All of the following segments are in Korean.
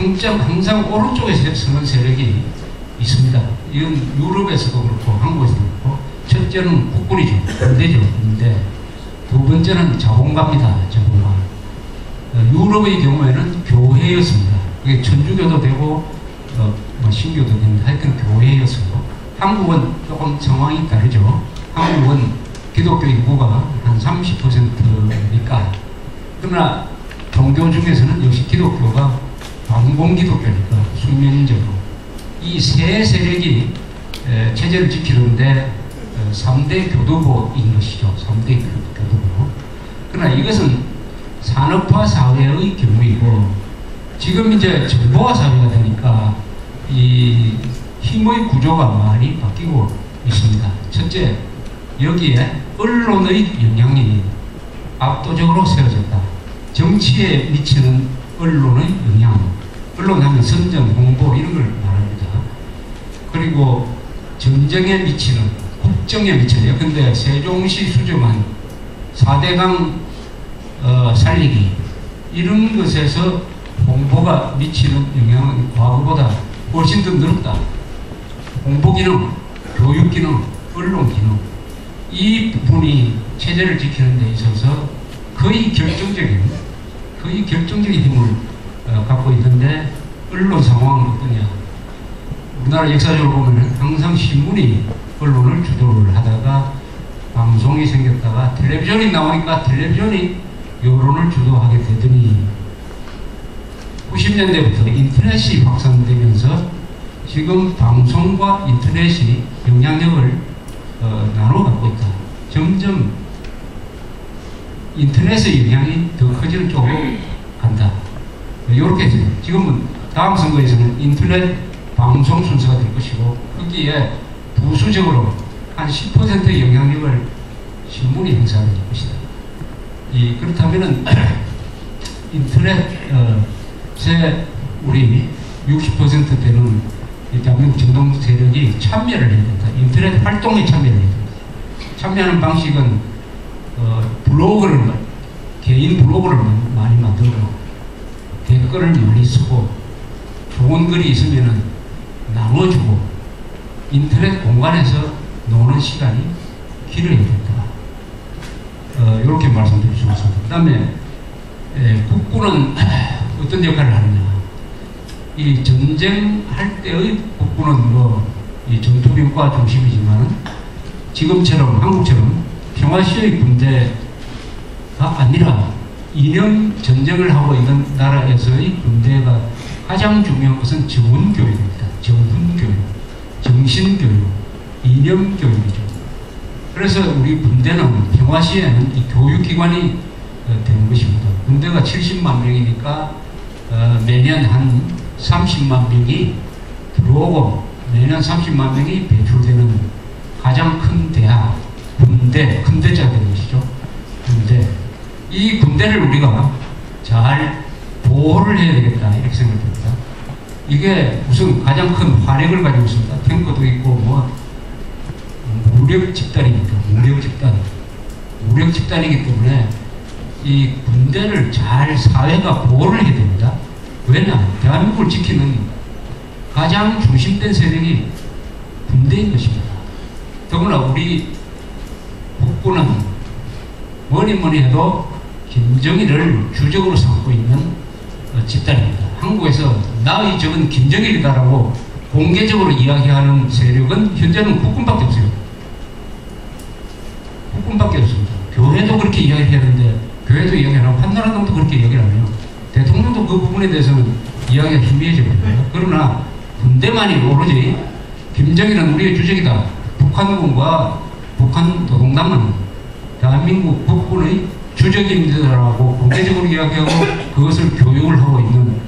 항상, 항상 오른쪽에 서는 세력이 있습니다. 이건 유럽에서도 그렇고 한국에서도 그렇고 첫째는 국군이죠. 군대죠. 군대. 두 번째는 자본가입니다. 자본가. 어, 유럽의 경우에는 교회였습니다. 그게 천주교도 되고 어, 뭐 신교도 되는데 하여튼 교회였어요. 한국은 조금 상황이 다르죠. 한국은 기독교 인구가 한 30%니까 그러나 종교 중에서는 역시 기독교가 반공 기독교니까 수면적으로 이 세 세력이 에, 체제를 지키는데 어, 3대 교도보인 것이죠. 3대 교도보. 그러나 이것은 산업화 사회의 경우이고 지금 이제 정보화 사회가 되니까 이 힘의 구조가 많이 바뀌고 있습니다. 첫째, 여기에 언론의 영향이 압도적으로 세워졌다. 정치에 미치는 언론의 영향. 언론 하면 선전, 홍보 이런 걸 말합니다. 그리고 전쟁에 미치는, 국정에 미치는, 근데 세종시 수정한 4대강 어, 살리기 이런 것에서 홍보가 미치는 영향은 과거보다 훨씬 더 늘었다. 홍보 기능, 교육 기능, 언론 기능 이 부분이 체제를 지키는 데 있어서 거의 결정적인 거의 결정적인 힘을 어, 갖고 있는데 언론 상황은 어떠냐? 우리나라 역사적으로 보면 항상 신문이 언론을 주도를 하다가 방송이 생겼다가 텔레비전이 나오니까 텔레비전이 여론을 주도하게 되더니 90년대부터 인터넷이 확산되면서 지금 방송과 인터넷이 영향력을 어, 나눠 갖고 있다. 점점 인터넷의 영향이 더 커지는 쪽으로 간다. 이렇게 지금은 다음 선거에서는 인터넷 방송 순서가 될 것이고 거기에 부수적으로 한 10%의 영향력을 신문이 행사할 것이다. 이 그렇다면은 인터넷 어, 제 우리 60% 되는 이 대한민국 정동 세력이 참여를 해야 된다. 인터넷 활동에 참여를 해야 된다. 참여하는 방식은 어, 블로그를 개인 블로그를 많이 만들고 댓글을 많이 쓰고 좋은 글이 있으면은 나눠주고 인터넷 공간에서 노는 시간이 길어야 된다. 어, 이렇게 말씀드릴 수 있습니다. 그 다음에 국군은 어떤 역할을 하느냐. 이 전쟁할 때의 국군은 뭐 이 전투병과 중심이지만 지금처럼 한국처럼 평화시의 군대가 아니라 이념 전쟁을 하고 있는 나라에서의 군대가 가장 중요한 것은 정원교육입니다. 정훈교육, 정신교육, 이념교육이죠. 그래서 우리 군대는 평화시에는 이 교육기관이 어, 되는 것입니다. 군대가 70만 명이니까 어, 매년 한 30만 명이 들어오고 매년 30만 명이 배출되는 가장 큰 대학, 군대, 큰 대자 되는 것이죠. 군대. 이 군대를 우리가 잘 보호를 해야 되겠다 이렇게 생각됩니다. 이게 무슨 가장 큰 화력을 가지고 있습니다. 탱크도 있고 뭐 무력 집단이니까 무력 집단 무력 집단이기 때문에 이 군대를 잘 사회가 보호를 해야 됩니다. 왜냐 대한민국을 지키는 가장 중심된 세력이 군대인 것입니다. 더구나 우리 국군은 뭐니 뭐니 해도 김정일을 주적으로 삼고 있는 어, 집단입니다. 한국에서 나의 적은 김정일이다라고 공개적으로 이야기하는 세력은 현재는 국군밖에 없어요. 국군밖에 없습니다. 교회도 그렇게 이야기를 하는데 교회도 이야기 안 하고 한나라당도 그렇게 이야기를 안 해요. 대통령도 그 부분에 대해서는 이야기가 버려요. 그러나 군대만이 오로지 김정일은 우리의 주적이다. 북한군과 북한 노동당은 대한민국 국군의 주적입니다라고 공개적으로 이야기하고 그것을 교육을 하고 있는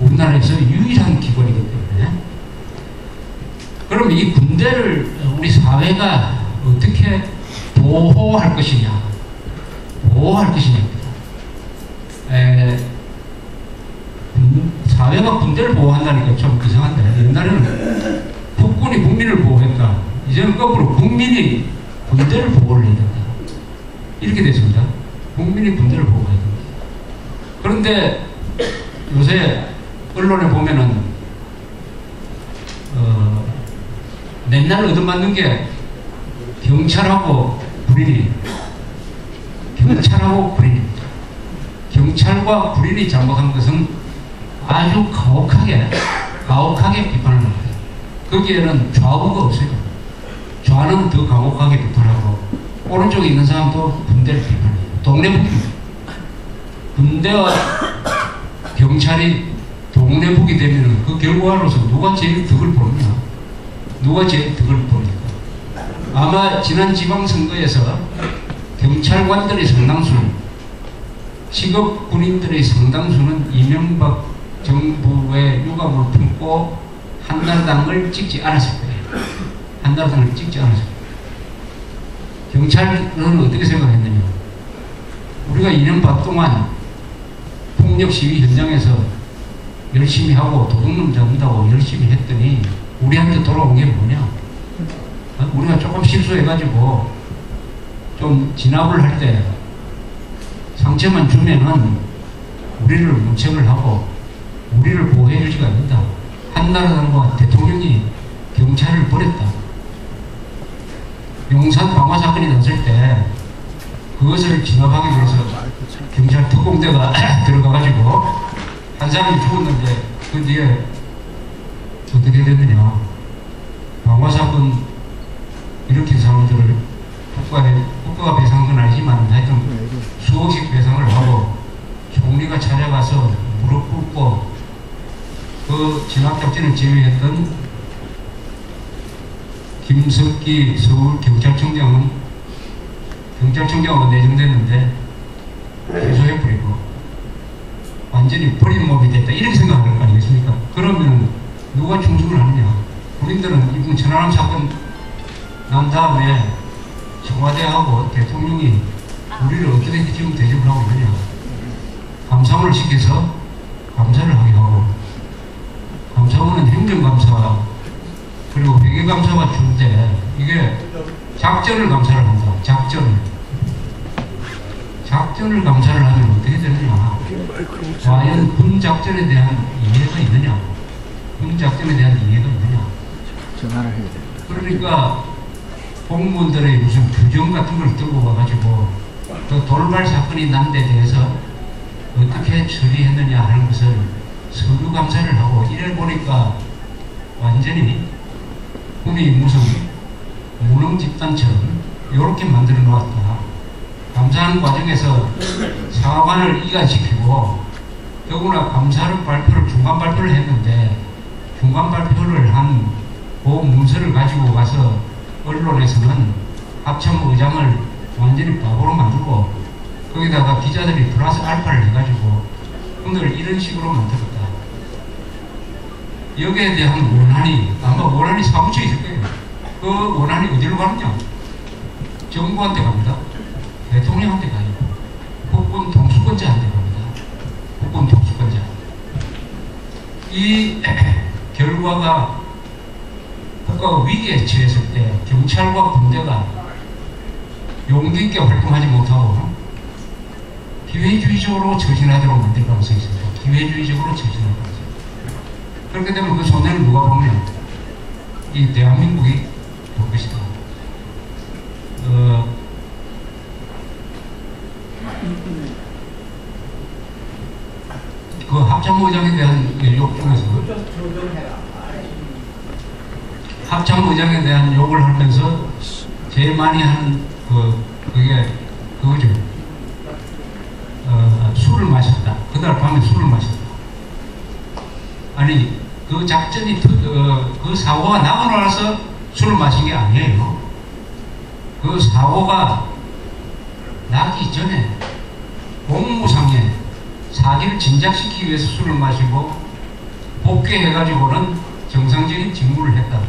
우리나라에서 유일한 기관이기 때문에 그럼 이 군대를 우리 사회가 어떻게 보호할 것이냐 보호할 것이냐입니다. 에, 사회가 군대를 보호한다니까 좀 이상한데 옛날에는 국군이 국민을 보호했다. 이제는 거꾸로 국민이 군대를 보호를 해야 된다. 이렇게 됐습니다. 국민이 군대를 보호해야. 그런데 요새 언론에 보면은 어, 맨날 얻어맞는 게 경찰하고 군인이 경찰하고 군인입니다. 경찰과 군인이 잘못한 것은 아주 가혹하게 가혹하게 비판을 합니다. 거기에는 좌우가 없어요. 좌는 더 가혹하게 비판하고 오른쪽에 있는 사람도 군대를 비판해요. 동네북입니다. 군대와 경찰이 동네북이 되면 그 결과로서 누가 제일 덕을 보느냐? 누가 제일 덕을 보니까? 아마 지난 지방선거에서 경찰관들의 상당수, 직업 군인들의 상당수는 이명박 정부의 유감을 품고 한나라당을 찍지 않았을 거예요. 한나라당을 찍지 않았을 거예요. 경찰은 어떻게 생각했느냐? 우리가 2년 반 동안 폭력 시위 현장에서 열심히 하고 도둑놈 잡는다고 열심히 했더니 우리한테 돌아온 게 뭐냐? 어? 우리가 조금 실수해가지고 좀 진압을 할 때 상처만 주면은 우리를 문책을 하고 우리를 보호해 주지가 않는다. 한나라당과 대통령이 경찰을 버렸다. 용산 방화 사건이 났을 때 그것을 진압하기 위해서 경찰 특공대가 들어가가지고 한 사람이 죽었는데 그 뒤에 어떻게 됐느냐. 방화 사건 일으킨 사람들을 국가에, 국가가 배상은 아니지만 하여튼 수억씩 배상을 하고 총리가 찾아가서 무릎 꿇고 그 진압작전을 지휘했던 김석기 서울경찰청장은 경찰 청장으로 내정됐는데 기소해버리고 완전히 버린 몸이 됐다 이렇게 생각할 거 아니겠습니까? 그러면 누가 충성을 하느냐? 우리들은 이번 천안함 사건 난 다음에 청와대하고 대통령이 우리를 어떻게 지금 대접을 하고 있느냐? 감사원을 시켜서 감사를 하게 하고 감사원은 행정감사 그리고 회계감사가 주인데 이게 작전을 감사를 한다. 작전을 작전을 감사를 하면 어떻게 되느냐? 과연 군 작전에 대한 이해가 있느냐? 군 작전에 대한 이해가 있느냐? 전화를 해야 돼. 그러니까 공무원들의 무슨 규정 같은 걸 들고 와가지고 그 돌발 사건이 난 데 대해서 어떻게 처리했느냐 하는 것을 서류 감사를 하고 이래 보니까 완전히 군이 무슨 무능 집단처럼 이렇게 만들어 놓았다. 감사하는 과정에서 사관을 이관시키고 더구나 감사를 발표를 중간 발표를 했는데 중간 발표를 한 그 문서를 가지고 가서 언론에서는 합참 의장을 완전히 바보로 만들고 거기다가 기자들이 플러스 알파를 해가지고 오늘 이런 식으로 만들었다. 여기에 대한 원한이 아마 원한이 사무처에 있을 거예요. 그 원한이 어디로 가느냐? 정부한테 갑니다. 대통령한테 가요. 국군 통수권자한테 갑니다. 국군 통수권자. 이 결과가 국가가 위기에 처했을 때 경찰과 군대가 용기 있게 활동하지 못하고 기회주의적으로 처신하도록 만들 가능성이 있습니다. 기회주의적으로 가능성이 있습니다. 그렇게 되면 그 손해를 누가 보면 이 대한민국이 볼 것이다. 어, 그 합참의장에 대한 욕 중에서 합참의장에 대한 욕을 하면서 제일 많이 하는 그 그게 그거죠. 어, 술을 마셨다. 그날 밤에 술을 마셨다. 아니 그 작전이 터- 어, 그 사고가 나고 나서 술을 마신 게 아니에요. 그 사고가 나기 전에 공무상에 사기를 진작시키기 위해서 술을 마시고 복귀해가지고는 정상적인 직무를 했다.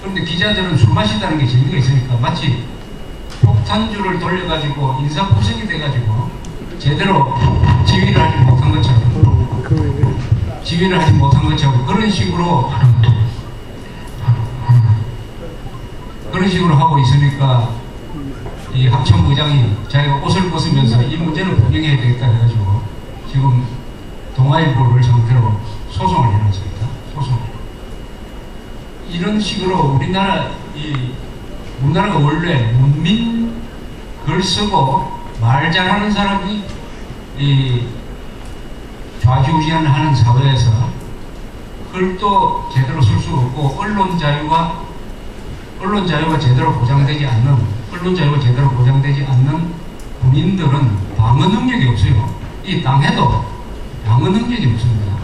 그런데 기자들은 술 마신다는 게 재미가 있으니까 마치 폭탄주를 돌려가지고 인사포성이 돼가지고 제대로 지휘를 하지 못한 것처럼 지휘를 하지 못한 것처럼 그런 식으로 그런 식으로 하고 있으니까 이 합참부장이 자기가 옷을 벗으면서 이 문제를 분명해야 되겠다 해가지고 지금 동아일보를 상태로 소송을 해놨습니다. 소송. 이런 식으로 우리나라 이 우리나라가 원래 문민 글 쓰고 말 잘하는 사람이 이 좌지우지하는 사회에서 글도 제대로 쓸 수 없고 언론 자유가 언론 자유가 제대로 보장되지 않는 언론 자유가 제대로 보장되지 않는 군인들은 방어 능력이 없어요. 이 당해도 방어 능력이 없습니다.